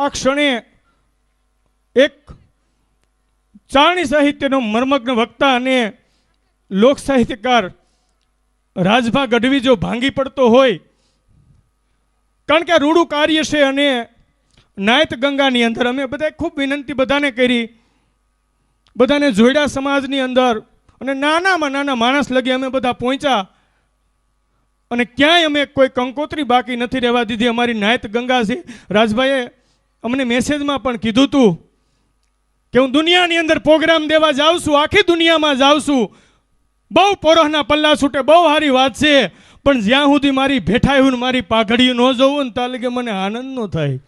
આ ક્ષણે એક ચારણી સાહિત્યનો મર્મગ્ન વક્તા અને લોક સાહિત્યકાર રાજભા ગઢવી જો ભાંગી પડતો હોય, કારણ કે આ રૂડું કાર્ય છે અને નાયત ગંગાની અંદર અમે બધાએ ખૂબ વિનંતી બધાને કરી, બધાને જોડ્યા સમાજની અંદર અને નાનામાં નાના માણસ લગી અમે બધા પહોંચ્યા અને ક્યાંય અમે કોઈ કંકોત્રી બાકી નથી રહેવા દીધી. અમારી નાયત ગંગા છે. રાજભાઈએ અમને મેસેજમાં પણ કીધું હતું કે હું દુનિયાની અંદર પ્રોગ્રામ દેવા જાઉં છું, આખી દુનિયામાં જાઉં છું. બહુ પોરહના પલ્લા છૂટે, બહુ સારી વાત છે. પણ જ્યાં સુધી મારી ભેઠાયું ને મારી પાઘડી ન જોવું ને ત્યાં લગે મને આનંદ ન થાય.